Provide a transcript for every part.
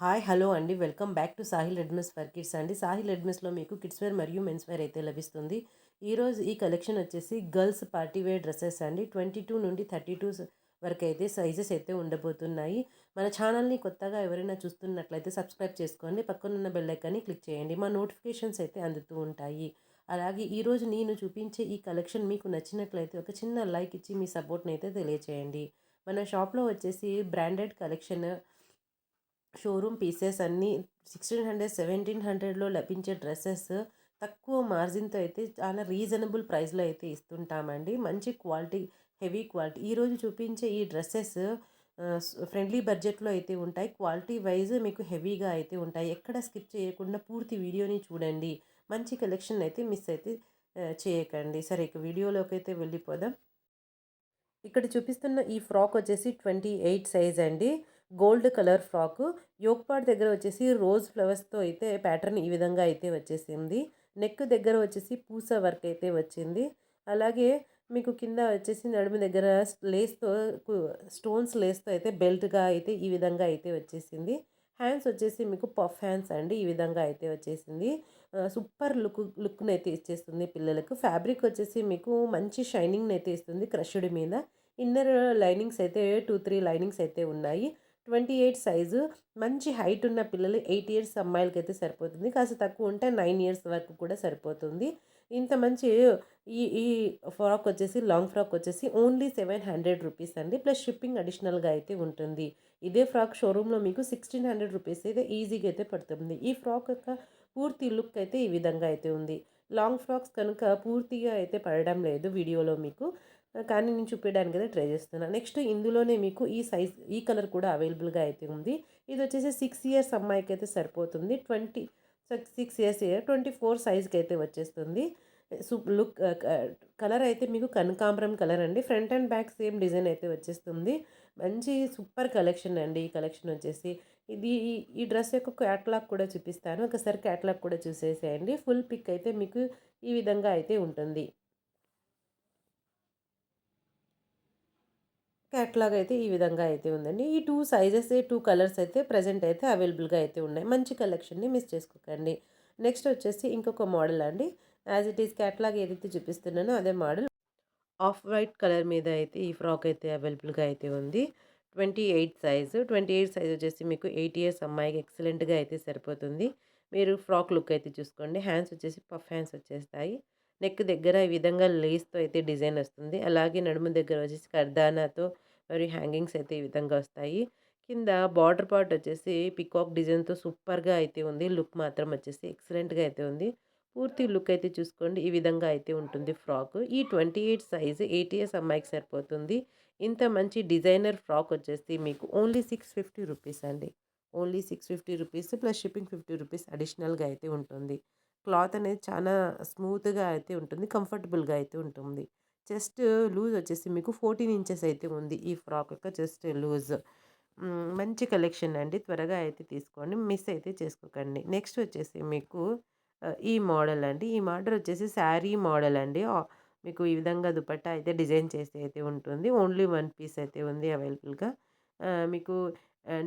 Hi hello అండి. Welcome back to Sahil readymades for kids అండి. సాహిల్ రెడ్మిస్లో మీకు కిడ్స్ వేర్ మరియు మెన్స్ వేర్ అయితే లభిస్తుంది. ఈరోజు ఈ కలెక్షన్ వచ్చేసి గర్ల్స్ పార్టీ వేర్ డ్రెస్సెస్ అండి. ట్వంటీ టూ నుండి థర్టీ టూ వరకు అయితే సైజెస్ అయితే ఉండబోతున్నాయి. మన ఛానల్ని కొత్తగా ఎవరైనా చూస్తున్నట్లయితే సబ్స్క్రైబ్ చేసుకోండి. పక్కనున్న బెల్ ఐకాన్ని క్లిక్ చేయండి. మా నోటిఫికేషన్స్ అయితే అందుతూ ఉంటాయి. అలాగే ఈరోజు నేను చూపించే ఈ కలెక్షన్ మీకు నచ్చినట్లయితే ఒక చిన్న లైక్ ఇచ్చి మీ సపోర్ట్ని అయితే తెలియచేయండి. మన షాప్లో వచ్చేసి బ్రాండెడ్ కలెక్షన్ షోరూమ్ పీసెస్ అన్నీ సిక్స్టీన్ హండ్రెడ్ సెవెంటీన్ హండ్రెడ్లో లభించే డ్రెస్సెస్ తక్కువ మార్జిన్తో అయితే చాలా రీజనబుల్ ప్రైస్లో అయితే ఇస్తుంటామండి. మంచి క్వాలిటీ హెవీ క్వాలిటీ. ఈరోజు చూపించే ఈ డ్రెస్సెస్ ఫ్రెండ్లీ బడ్జెట్లో అయితే ఉంటాయి. క్వాలిటీ వైజ్ మీకు హెవీగా అయితే ఉంటాయి. ఎక్కడ స్కిప్ చేయకుండా పూర్తి వీడియోని చూడండి. మంచి కలెక్షన్ అయితే మిస్ అయితే చేయకండి. సరే ఇక వీడియోలోకి అయితే వెళ్ళిపోదాం. ఇక్కడ చూపిస్తున్న ఈ ఫ్రాక్ వచ్చేసి ట్వంటీ ఎయిట్ సైజ్ అండి. Gold colour frock. Yoke pad దగ్గర వచ్చేసి రోజ్ ఫ్లవర్స్తో అయితే ప్యాటర్న్ ఈ విధంగా అయితే వచ్చేసింది. నెక్ దగ్గర వచ్చేసి పూస వర్క్ అయితే వచ్చింది. అలాగే మీకు కింద వచ్చేసి నడుము దగ్గర లేస్తో స్టోన్స్ లేస్తో అయితే బెల్ట్గా అయితే ఈ విధంగా అయితే వచ్చేసింది. హ్యాండ్స్ వచ్చేసి మీకు పఫ్ హ్యాండ్స్ అండి ఈ విధంగా అయితే వచ్చేసింది. సూపర్ లుక్ లుక్ని అయితే ఇచ్చేస్తుంది పిల్లలకు. ఫ్యాబ్రిక్ వచ్చేసి మీకు మంచి షైనింగ్ని అయితే ఇస్తుంది క్రష్డ్ మీద. ఇన్నర్ లైనింగ్స్ అయితే టూ త్రీ లైనింగ్స్ అయితే ఉన్నాయి. Twenty eight size. మంచి హైట్ ఉన్న పిల్లలు ఎయిట్ ఇయర్స్ అమ్మాయిలకి అయితే సరిపోతుంది. కాస్త తక్కువ ఉంటే నైన్ ఇయర్స్ వరకు కూడా సరిపోతుంది. ఇంత మంచి ఈ ఈ ఫ్రాక్ వచ్చేసి లాంగ్ ఫ్రాక్ వచ్చేసి ఓన్లీ సెవెన్ హండ్రెడ్ రూపీస్ అండి. ప్లస్ షిప్పింగ్ అడిషనల్గా అయితే ఉంటుంది. ఇదే ఫ్రాక్ షోరూంలో మీకు సిక్స్టీన్ హండ్రెడ్ రూపీస్ అయితే ఈజీగా అయితే పడుతుంది. ఈ ఫ్రాక్ యొక్క పూర్తి లుక్ అయితే ఈ విధంగా అయితే ఉంది. లాంగ్ ఫ్రాక్స్ కనుక పూర్తిగా అయితే పడడం లేదు వీడియోలో మీకు. కానీ నేను చూపించడానికి అయితే ట్రై చేస్తున్నాను నెక్స్ట్ ఇందులోనే మీకు ఈ సైజ్ ఈ కలర్ కూడా అవైలబుల్గా అయితే ఉంది. ఇది వచ్చేసి సిక్స్ ఇయర్స్ అమ్మాయికి అయితే సరిపోతుంది. Twenty six years twenty four సైజ్కి అయితే వచ్చేస్తుంది. సూప్ లుక్ కలర్ అయితే మీకు కనకాంబరం కలర్ అండి. Front and back same design అయితే వచ్చేస్తుంది. మంచి సూపర్ కలెక్షన్ అండి ఈ కలెక్షన్ వచ్చేసి. ఇది ఈ డ్రెస్ యొక్క క్యాట్లాగ్ కూడా చూపిస్తాను. ఒకసారి క్యాట్లాగ్ కూడా చూసేసేయండి. ఫుల్ పిక్ అయితే మీకు ఈ విధంగా అయితే ఉంటుంది. క్యాట్లాగ్ అయితే ఈ విధంగా అయితే ఉందండి. ఈ టూ సైజెస్ టూ కలర్స్ అయితే ప్రజెంట్ అయితే అవైలబుల్గా అయితే ఉన్నాయి. మంచి కలెక్షన్ని మిస్ చేసుకోకండి. నెక్స్ట్ వచ్చేసి ఇంకొక మోడల్ అండి. యాజ్ ఇట్ ఈస్ క్యాట్లాగ్ ఏదైతే చూపిస్తున్నానో అదే మోడల్. ఆఫ్ వైట్ కలర్ మీద అయితే ఈ ఫ్రాక్ అయితే అవైలబుల్గా అయితే ఉంది. Twenty eight size. Twenty eight size వచ్చేసి మీకు ఎయిట్ ఇయర్స్ అమ్మాయికి ఎక్సలెంట్గా అయితే సరిపోతుంది. మీరు ఫ్రాక్ లుక్ అయితే చూసుకోండి. హ్యాండ్స్ వచ్చేసి పఫ్ హ్యాండ్స్ వచ్చేస్తాయి. నెక్ దగ్గర ఈ విధంగా లేస్తో అయితే డిజైన్ వస్తుంది. అలాగే నడుము దగ్గర వచ్చేసి కర్దానాతో మరియు హ్యాంగింగ్స్ అయితే ఈ విధంగా వస్తాయి. కింద బార్డర్ పార్ట్ వచ్చేసి పికాక్ డిజైన్తో సూపర్గా అయితే ఉంది. లుక్ మాత్రం వచ్చేసి ఎక్సలెంట్గా అయితే ఉంది. పూర్తి లుక్ అయితే చూసుకోండి. ఈ విధంగా అయితే ఉంటుంది ఫ్రాక్. ఈ ట్వంటీ ఎయిట్ సైజు ఎయిటీఎస్ అమ్మాయికి సరిపోతుంది. ఇంత మంచి డిజైనర్ ఫ్రాక్ వచ్చేసి మీకు ఓన్లీ సిక్స్ ఫిఫ్టీ రూపీస్ అండి. Only six fifty rupees plus shipping fifty rupees అడిషనల్గా అయితే ఉంటుంది. క్లాత్ అనేది చాలా స్మూత్గా అయితే ఉంటుంది. కంఫర్టబుల్గా అయితే ఉంటుంది. చెస్ట్ లూజ్ వచ్చేసి మీకు ఫోర్టీన్ ఇంచెస్ అయితే ఉంది ఈ ఫ్రాక్ యొక్క చెస్ట్ లూజ్. మంచి కలెక్షన్ అండి. త్వరగా అయితే తీసుకోండి. మిస్ అయితే చేసుకోకండి. నెక్స్ట్ వచ్చేసి మీకు ఈ మోడల్ అండి. ఈ మోడల్ వచ్చేసి శారీ మోడల్ అండి. మీకు ఈ విధంగా దుపట్టా అయితే డిజైన్ చేసి అయితే ఉంటుంది. ఓన్లీ వన్ పీస్ అయితే ఉంది అవైలబుల్గా. మీకు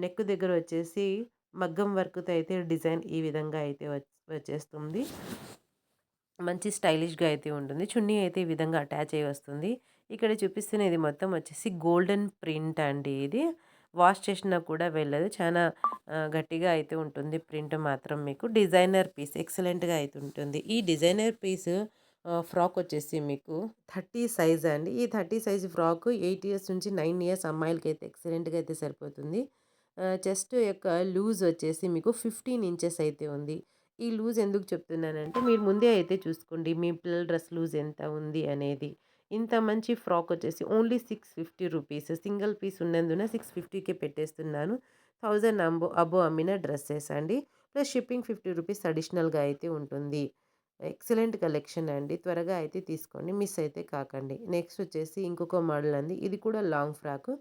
నెక్ దగ్గర వచ్చేసి మగ్గం వర్క్తో అయితే డిజైన్ ఈ విధంగా అయితే వచ్చేస్తుంది. మంచి స్టైలిష్గా అయితే ఉంటుంది. చున్నీ అయితే ఈ విధంగా అటాచ్ అయ్యి వస్తుంది. ఇక్కడ చూపిస్తున్న ఇది మొత్తం వచ్చేసి గోల్డెన్ ప్రింట్ అండి ఇది. వాష్ చేసినా కూడా వెళ్ళదు. చాలా గట్టిగా అయితే ఉంటుంది ప్రింట్ మాత్రం మీకు. డిజైనర్ పీస్ ఎక్సలెంట్గా అయితే ఉంటుంది. ఈ డిజైనర్ పీస్ ఫ్రాక్ వచ్చేసి మీకు థర్టీ సైజ్ అండి. ఈ thirty size frock eight years నుంచి నైన్ ఇయర్స్ అమ్మాయిలకి అయితే ఎక్సలెంట్గా అయితే సరిపోతుంది. చెస్ట్ యొక్క లూజ్ వచ్చేసి మీకు ఫిఫ్టీన్ ఇంచెస్ అయితే ఉంది. ఈ లూజ్ ఎందుకు చెప్తున్నానంటే మీరు ముందే అయితే చూసుకోండి మీ పిల్లల డ్రెస్ లూజ్ ఎంత ఉంది అనేది. ఇంత మంచి ఫ్రాక్ వచ్చేసి only six fifty rupees single piece ఉన్నందున సిక్స్ ఫిఫ్టీకే పెట్టేస్తున్నాను. థౌజండ్ అంబో అబో అమ్మిన డ్రెస్సెస్ అండి. ప్లస్ షిప్పింగ్ ఫిఫ్టీ రూపీస్ అడిషనల్గా అయితే ఉంటుంది. ఎక్సలెంట్ కలెక్షన్ అండి. త్వరగా అయితే తీసుకోండి మిస్ అయితే కాకండి. నెక్స్ట్ వచ్చేసి ఇంకొక మోడల్ అండి. ఇది కూడా లాంగ్ ఫ్రాక్.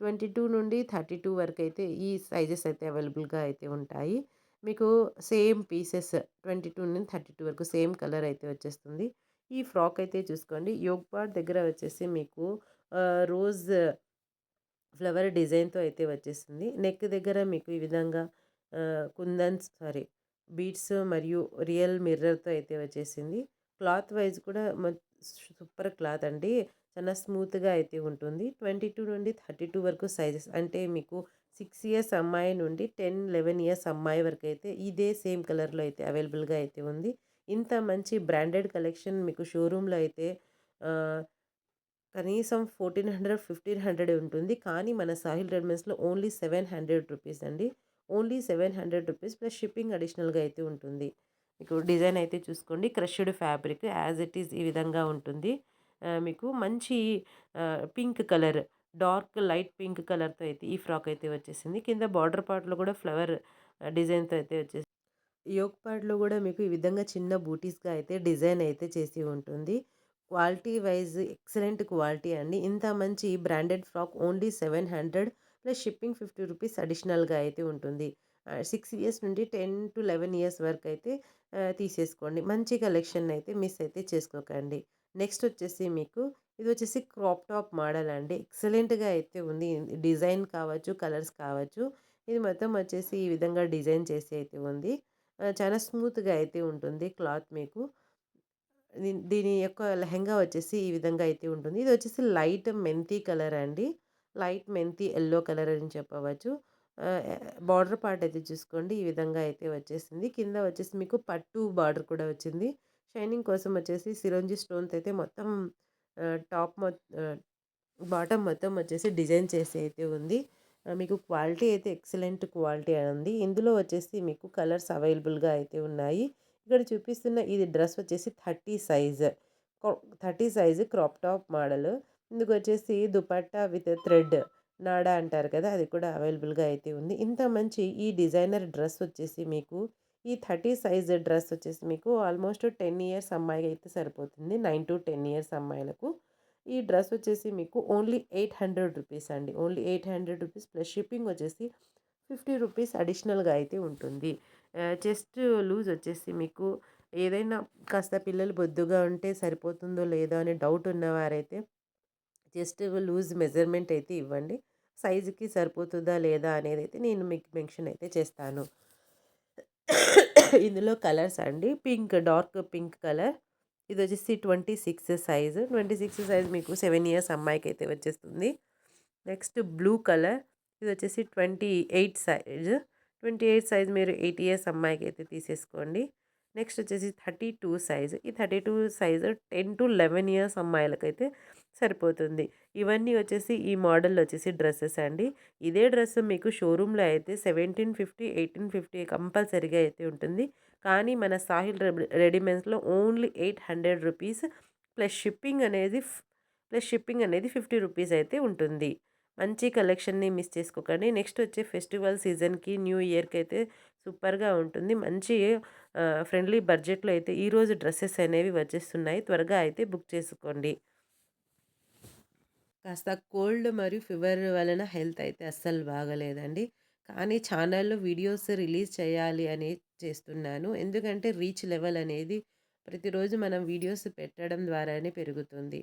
ట్వంటీ టూ నుండి థర్టీ టూ వరకు అయితే ఈ సైజెస్ అయితే అవైలబుల్గా అయితే ఉంటాయి. మీకు సేమ్ పీసెస్ ట్వంటీ టూ నుండి థర్టీ టూ వరకు సేమ్ కలర్ అయితే వచ్చేస్తుంది. ఈ ఫ్రాక్ అయితే చూసుకోండి. యోగ్ పార్ట్ దగ్గర వచ్చేసి మీకు రోజ్ ఫ్లవర్ డిజైన్తో అయితే వచ్చేసింది. నెక్ దగ్గర మీకు ఈ విధంగా కుందన్స్ సారీ బీడ్స్ మరియు రియల్ మిర్రర్తో అయితే వచ్చేసింది. క్లాత్ వైజ్ కూడా సూపర్ క్లాత్ అండి. చాలా స్మూత్గా అయితే ఉంటుంది. ట్వంటీ టూ నుండి థర్టీ టూ వరకు సైజెస్ అంటే మీకు సిక్స్ ఇయర్స్ అమ్మాయి నుండి టెన్ లెవెన్ ఇయర్స్ అమ్మాయి వరకు అయితే ఇదే సేమ్ కలర్లో అయితే అవైలబుల్గా అయితే ఉంది. ఇంత మంచి బ్రాండెడ్ కలెక్షన్ మీకు షోరూంలో అయితే కనీసం ఫోర్టీన్ హండ్రెడ్ ఫిఫ్టీన్ హండ్రెడ్ ఉంటుంది. కానీ మన సాహిల్ రెడ్మెంట్స్లో ఓన్లీ సెవెన్ హండ్రెడ్ రూపీస్ అండి. Only seven hundred rupees plus shipping అడిషనల్గా అయితే ఉంటుంది. మీకు డిజైన్ అయితే చూసుకోండి. Crushed fabric as it is ఈ విధంగా ఉంటుంది. మీకు మంచి pink colour dark light pink కలర్తో అయితే ఈ ఫ్రాక్ అయితే వచ్చేసింది. కింద బార్డర్ పార్ట్లో కూడా ఫ్లవర్ డిజైన్తో అయితే వచ్చేసి యోగ్ పార్ట్లో కూడా మీకు ఈ విధంగా చిన్న బూటీస్గా అయితే డిజైన్ అయితే చేసి ఉంటుంది. క్వాలిటీ వైజ్ ఎక్సలెంట్ క్వాలిటీ అండి. ఇంత మంచి branded frock only seven hundred plus shipping fifty rupees అడిషనల్గా అయితే ఉంటుంది. సిక్స్ ఇయర్స్ నుండి టెన్ టు లెవెన్ ఇయర్స్ వరకు అయితే తీసేసుకోండి. మంచి కలెక్షన్ అయితే మిస్ అయితే చేసుకోకండి. నెక్స్ట్ వచ్చేసి మీకు ఇది వచ్చేసి క్రాప్ టాప్ మోడల్ అండి. ఎక్సలెంట్గా అయితే ఉంది. డిజైన్ కావచ్చు కలర్స్ కావచ్చు ఇది మొత్తం వచ్చేసి ఈ విధంగా డిజైన్ చేసి అయితే ఉంది. చాలా స్మూత్గా అయితే ఉంటుంది క్లాత్ మీకు. దీని యొక్క లెహంగా వచ్చేసి ఈ విధంగా అయితే ఉంటుంది. ఇది వచ్చేసి లైట్ మెంతి కలర్ అండి. లైట్ మెంతి ఎల్లో కలర్ అని చెప్పవచ్చు. బార్డర్ పార్ట్ అయితే చూసుకోండి. ఈ విధంగా అయితే వచ్చేసింది. కింద వచ్చేసి మీకు పట్టు బార్డర్ కూడా వచ్చింది. షైనింగ్ కోసం వచ్చేసి సిరంజి స్టోన్స్ అయితే మొత్తం టాప్ బాటమ్ మొత్తం వచ్చేసి డిజైన్ చేసి అయితే ఉంది. మీకు క్వాలిటీ అయితే ఎక్సలెంట్ క్వాలిటీ ఉంది ఇందులో వచ్చేసి మీకు కలర్స్ అవైలబుల్గా అయితే ఉన్నాయి. ఇక్కడ చూపిస్తున్న ఇది డ్రెస్ వచ్చేసి thirty size. Thirty size crop top model. ఇందుకు వచ్చేసి దుపట్టా విత్ థ్రెడ్ నాడా అంటారు కదా అది కూడా అవైలబుల్గా అయితే ఉంది. ఇంత మంచి ఈ డిజైనర్ డ్రెస్ వచ్చేసి మీకు ఈ థర్టీ సైజ్ డ్రెస్ వచ్చేసి మీకు ఆల్మోస్ట్ టెన్ ఇయర్స్ అమ్మాయికి అయితే సరిపోతుంది. నైన్ టు టెన్ ఇయర్స్ అమ్మాయిలకు. ఈ డ్రెస్ వచ్చేసి మీకు ఓన్లీ ఎయిట్ హండ్రెడ్ రూపీస్ అండి. Only eight hundred rupees plus shipping వచ్చేసి ఫిఫ్టీ రూపీస్ అడిషనల్గా అయితే ఉంటుంది. చెస్ట్ లూజ్ వచ్చేసి మీకు ఏదైనా కాస్త పిల్లలు బొద్దుగా ఉంటే సరిపోతుందో లేదో అనే డౌట్ ఉన్నవారైతే జస్ట్ లూజ్ మెజర్మెంట్ అయితే ఇవ్వండి. సైజుకి సరిపోతుందా లేదా అనేది అయితే నేను మీకు మెన్షన్ అయితే చేస్తాను. ఇందులో కలర్స్ అండి. Pink dark pink colour. ఇది వచ్చేసి twenty six size. Twenty six size మీకు సెవెన్ ఇయర్స్ అమ్మాయికి అయితే వచ్చేస్తుంది. Next blue colour. ఇది వచ్చేసి twenty eight size. Twenty eight size మీరు ఎయిట్ ఇయర్స్ అమ్మాయికి అయితే తీసేసుకోండి. నెక్స్ట్ వచ్చేసి థర్టీ టూ సైజ్. ఈ thirty two size ten to eleven years అమ్మాయిలకైతే సరిపోతుంది. ఇవన్నీ వచ్చేసి ఈ మోడల్ వచ్చేసి డ్రెస్సెస్ అండి. ఇదే డ్రెస్ మీకు షోరూంలో అయితే సెవెంటీన్ ఫిఫ్టీ ఎయిటీన్ ఫిఫ్టీ కంపల్సరీగా అయితే ఉంటుంది. కానీ మన Sahil రెడీమేడ్స్లో only eight hundred rupees plus shipping అనేది ప్లస్ షిప్పింగ్ అనేది ఫిఫ్టీ రూపీస్ అయితే ఉంటుంది. మంచి కలెక్షన్ని మిస్ చేసుకోకండి. నెక్స్ట్ వచ్చే ఫెస్టివల్ సీజన్కి న్యూ ఇయర్కి అయితే సూపర్గా ఉంటుంది. మంచి ఫ్రెండ్లీ బడ్జెట్లో అయితే ఈరోజు డ్రెస్సెస్ అనేవి వచ్చేస్తున్నాయి. త్వరగా అయితే బుక్ చేసుకోండి. కాస్త కోల్డ్ మరియు ఫీవర్ వలన హెల్త్ అయితే అస్సలు బాగలేదండి. కానీ ఛానల్లో వీడియోస్ రిలీజ్ చేయాలి అని చేస్తున్నాను. ఎందుకంటే రీచ్ లెవెల్ అనేది ప్రతిరోజు మనం వీడియోస్ పెట్టడం ద్వారానే పెరుగుతుంది.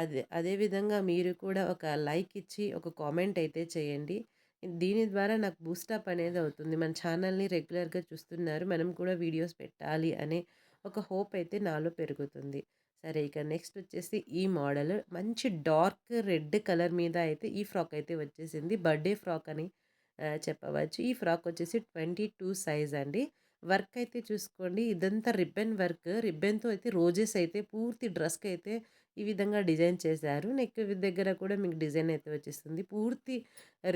అదే అదేవిధంగా మీరు కూడా ఒక లైక్ ఇచ్చి ఒక కామెంట్ అయితే చేయండి. దీని ద్వారా నాకు బూస్టప్ అనేది అవుతుంది. మన ఛానల్ని రెగ్యులర్గా చూస్తున్నారు. మనం కూడా వీడియోస్ పెట్టాలి అనే ఒక హోప్ అయితే నాలో పెరుగుతుంది. సరే ఇక నెక్స్ట్ వచ్చేసి ఈ మోడల్. మంచి డార్క్ రెడ్ కలర్ మీద అయితే ఈ ఫ్రాక్ అయితే వచ్చేసింది. బర్త్డే ఫ్రాక్ అని చెప్పవచ్చు. ఈ ఫ్రాక్ వచ్చేసి ట్వంటీ టూ సైజ్ అండి. వర్క్ అయితే చూసుకోండి. ఇదంతా రిబ్బన్ వర్క్. రిబ్బన్తో అయితే రోజెస్ అయితే పూర్తి డ్రెస్కి అయితే ఈ విధంగా డిజైన్ చేశారు. నెక్ దగ్గర కూడా మీకు డిజైన్ అయితే వచ్చేస్తుంది. పూర్తి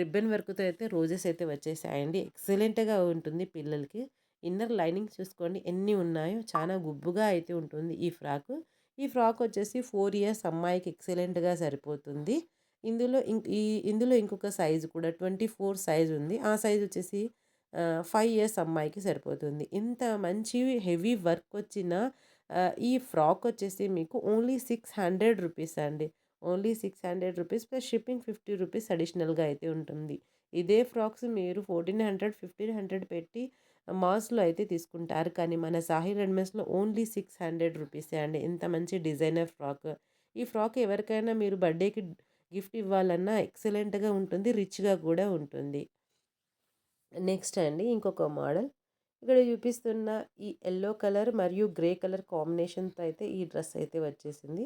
రిబ్బన్ వర్క్తో అయితే రోజెస్ అయితే వచ్చేసాయండి. ఎక్సలెంట్గా ఉంటుంది పిల్లలకి. ఇన్నర్ లైనింగ్ చూసుకోండి. ఎన్ని ఉన్నాయో చాలా గుబ్బుగా అయితే ఉంటుంది ఈ ఫ్రాక్. ఈ ఫ్రాక్ వచ్చేసి ఫోర్ ఇయర్స్ అమ్మాయికి ఎక్సలెంట్గా సరిపోతుంది. ఇందులో ఈ ఇందులో ఇంకొక సైజు కూడా ట్వంటీ ఫోర్ సైజ్ ఉంది. ఆ సైజ్ వచ్చేసి ఫైవ్ ఇయర్స్ అమ్మాయికి సరిపోతుంది. ఇంత మంచి హెవీ వర్క్ వచ్చిన ఈ ఫ్రాక్ వచ్చేసి మీకు ఓన్లీ సిక్స్ హండ్రెడ్ రూపీస్ అండి. Only six hundred rupees plus shipping fifty rupees అడిషనల్గా అయితే ఉంటుంది. ఇదే ఫ్రాక్స్ మీరు ఫోర్టీన్ హండ్రెడ్ ఫిఫ్టీన్ హండ్రెడ్ పెట్టి మాస్లో అయితే తీసుకుంటారు. కానీ మన సాహి రెడ్మెస్లో ఓన్లీ సిక్స్ హండ్రెడ్ రూపీసే అండి. ఇంత మంచి డిజైనర్ ఫ్రాక్. ఈ ఫ్రాక్ ఎవరికైనా మీరు బర్త్డేకి గిఫ్ట్ ఇవ్వాలన్నా ఎక్సలెంట్గా ఉంటుంది రిచ్గా కూడా ఉంటుంది. నెక్స్ట్ అండి ఇంకొక మోడల్. ఇక్కడ చూపిస్తున్న ఈ ఎల్లో కలర్ మరియు గ్రే కలర్ కాంబినేషన్తో అయితే ఈ డ్రెస్ అయితే వచ్చేసింది.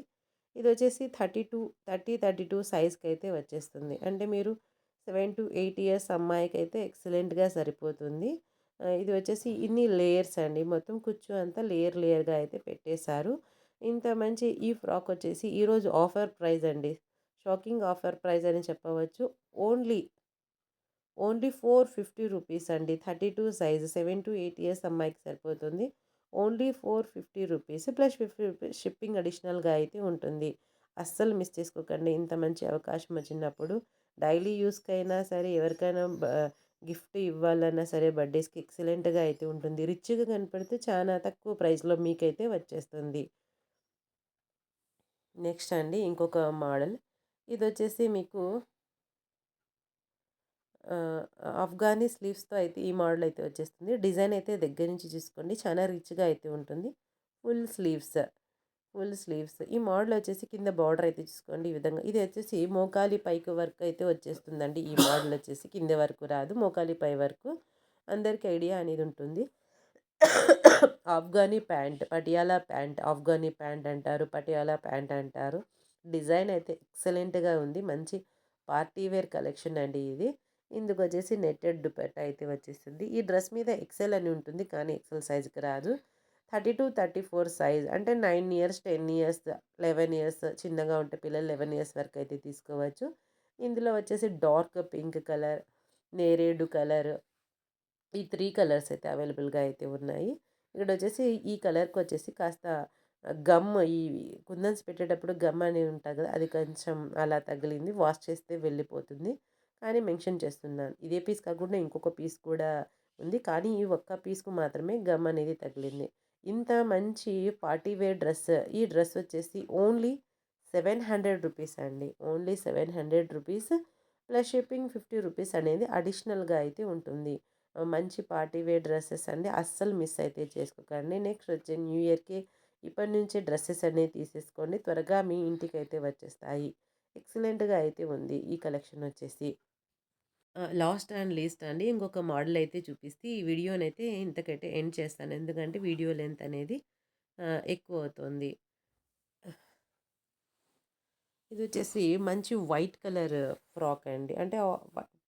ఇది వచ్చేసి thirty two thirty thirty two సైజ్కి అయితే వచ్చేస్తుంది. అంటే మీరు సెవెన్ టు ఎయిట్ ఇయర్స్ అమ్మాయికి అయితే ఎక్సలెంట్గా సరిపోతుంది. ఇది వచ్చేసి ఇన్ని లేయర్స్ అండి. మొత్తం కుచ్చు అంతా లేయర్ లేయర్గా అయితే పెట్టేశారు. ఇంత మంచి ఈ ఫ్రాక్ వచ్చేసి ఈరోజు ఆఫర్ ప్రైస్ అండి. షాకింగ్ ఆఫర్ ప్రైస్ అని చెప్పవచ్చు. Only only four fifty rupees అండి. Thirty two size seven to eight years అమ్మాయికి సరిపోతుంది. Only four fifty rupees plus fifty rupees shipping అడిషనల్గా అయితే ఉంటుంది. అస్సలు మిస్ చేసుకోకండి. ఇంత మంచి అవకాశం వచ్చినప్పుడు డైలీ యూస్కి అయినా సరే ఎవరికైనా గిఫ్ట్ ఇవ్వాలన్నా సరే బర్త్డేస్కి ఎక్సలెంట్గా అయితే ఉంటుంది. రిచ్గా కనపడితే చాలా తక్కువ ప్రైస్లో మీకైతే వచ్చేస్తుంది. నెక్స్ట్ అండి ఇంకొక మోడల్. ఇది వచ్చేసి మీకు ఆఫ్ఘానీ స్లీవ్స్తో అయితే ఈ మోడల్ అయితే వచ్చేస్తుంది. డిజైన్ అయితే దగ్గర నుంచి చూసుకోండి. చాలా రిచ్గా అయితే ఉంటుంది. Full sleeves full sleeves. ఈ మోడల్ వచ్చేసి కింద బార్డర్ అయితే చూసుకోండి ఈ విధంగా. ఇది వచ్చేసి మోకాలి పైకి వర్క్ అయితే వచ్చేస్తుందండి. ఈ మోడల్ వచ్చేసి కింద వరకు రాదు. మోకాలి పై వరకు అందరికీ ఐడియా అనేది ఉంటుంది. Afghani pant Patiala pant Afghani pant అంటారు పటియాలా ప్యాంట్ అంటారు. డిజైన్ అయితే ఎక్సలెంట్గా ఉంది. మంచి పార్టీ వేర్ కలెక్షన్ అండి ఇది. ఇందుకు వచ్చేసి నెట్టెడ్ దుపట్టా అయితే వచ్చేస్తుంది. ఈ డ్రెస్ మీద ఎక్సెల్ అని ఉంటుంది కానీ ఎక్సెల్ సైజ్కి రాదు. Thirty two thirty four size అంటే nine years ten years eleven years చిన్నగా ఉంటే పిల్లలు లెవెన్ ఇయర్స్ వరకు అయితే తీసుకోవచ్చు. ఇందులో వచ్చేసి డార్క్ పింక్ కలర్ నేరేడు కలర్ ఈ త్రీ కలర్స్ అయితే అవైలబుల్గా అయితే ఉన్నాయి. ఇక్కడ వచ్చేసి ఈ కలర్కి వచ్చేసి కాస్త గమ్ ఈ కుందన్స్ పెట్టేటప్పుడు గమ్ అనేది ఉంటుంది కదా అది కొంచెం అలా తగిలింది వాష్ చేస్తే వెళ్ళిపోతుంది. కానీ మెన్షన్ చేస్తున్నాను. ఇదే పీస్ కాకుండా ఇంకొక పీస్ కూడా ఉంది. కానీ ఈ ఒక్క పీస్కు మాత్రమే గమ్ అనేది తగిలింది. ఇంత మంచి పార్టీ వేర్ డ్రెస్. ఈ డ్రెస్ వచ్చేసి ఓన్లీ సెవెన్ హండ్రెడ్ రూపీస్ అండి. Only seven hundred rupees plus shipping fifty rupees అనేది అడిషనల్గా అయితే ఉంటుంది. మంచి పార్టీ వేర్ డ్రెస్సెస్ అండి. అస్సలు మిస్ అయితే చేసుకోకండి. నెక్స్ట్ వచ్చే న్యూ ఇయర్కి ఇప్పటి నుంచే డ్రెస్సెస్ అనేవి తీసేసుకోండి. త్వరగా మీ ఇంటికి అయితే వచ్చేస్తాయి. ఎక్సలెంట్గా అయితే ఉంది ఈ కలెక్షన్ వచ్చేసి. లాస్ట్ అండ్ లీస్ట్ అండి. ఇంకొక మోడల్ అయితే చూపిస్తే ఈ వీడియోని అయితే ఇంతకైతే ఎండ్ చేస్తాను. ఎందుకంటే వీడియో లెంత్ అనేది ఎక్కువ అవుతుంది ఇది వచ్చేసి మంచి వైట్ కలర్ ఫ్రాక్ అండి. అంటే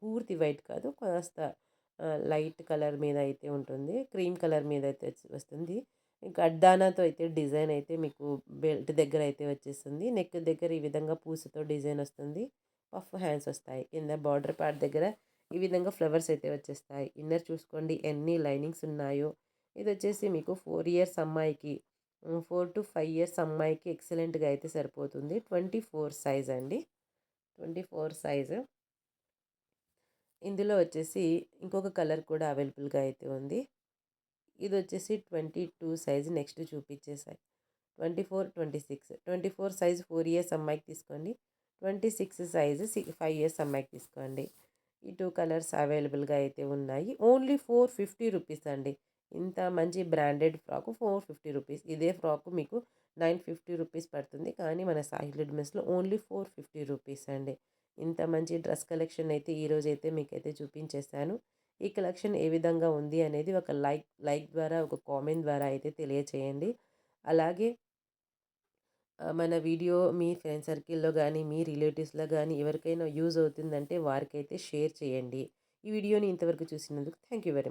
పూర్తి వైట్ కాదు. కాస్త లైట్ కలర్ మీద అయితే ఉంటుంది. క్రీమ్ కలర్ మీద అయితే వచ్చి- వస్తుంది. ఇంకా అడ్డానాతో అయితే డిజైన్ అయితే మీకు బెల్ట్ దగ్గర అయితే వచ్చేస్తుంది. నెక్ దగ్గర ఈ విధంగా పూసతో డిజైన్ వస్తుంది. పఫ్ హ్యాండ్స్ వస్తాయి. కింద బార్డర్ పార్ట్ దగ్గర ఈ విధంగా ఫ్లవర్స్ అయితే వచ్చేస్తాయి. ఇన్నర్ చూసుకోండి ఎన్ని లైనింగ్స్ ఉన్నాయో. ఇది వచ్చేసి మీకు ఫోర్ ఇయర్స్ అమ్మాయికి ఫోర్ టు ఫైవ్ ఇయర్స్ అమ్మాయికి ఎక్సలెంట్గా అయితే సరిపోతుంది. ట్వంటీ ఫోర్ సైజ్ అండి. ట్వంటీ ఫోర్ సైజు ఇందులో వచ్చేసి ఇంకొక కలర్ కూడా అవైలబుల్గా అయితే ఉంది. ఇది వచ్చేసి twenty two size next చూపించేసాయి. Twenty four twenty six twenty four size four years అమ్మాయికి తీసుకోండి. Twenty six size five years అమ్మాయికి తీసుకోండి. ఈ టూ కలర్స్ అవైలబుల్గా అయితే ఉన్నాయి. ఓన్లీ ఫోర్ ఫిఫ్టీ రూపీస్ అండి. ఇంత మంచి branded frock four fifty rupees. ఇదే ఫ్రాక్ మీకు నైన్ ఫిఫ్టీ రూపీస్ పడుతుంది. కానీ మన సాహిల్ రెడ్మెస్లో ఓన్లీ ఫోర్ ఫిఫ్టీ రూపీస్ అండి. ఇంత మంచి డ్రెస్ కలెక్షన్ అయితే ఈరోజు అయితే మీకైతే చూపించేశాను. ఈ కలెక్షన్ ఏ విధంగా ఉంది అనేది ఒక లైక్ లైక్ ద్వారా ఒక కామెంట్ ద్వారా అయితే తెలియచేయండి. అలాగే మన వీడియో మీ ఫ్రెండ్ సర్కిల్లో కానీ మీ రిలేటివ్స్లో కానీ ఎవరికైనా యూజ్ అవుతుందంటే వారికైతే షేర్ చేయండి. ఈ వీడియోని ఇంతవరకు చూసినందుకు థ్యాంక్ యూ వెరీ మచ్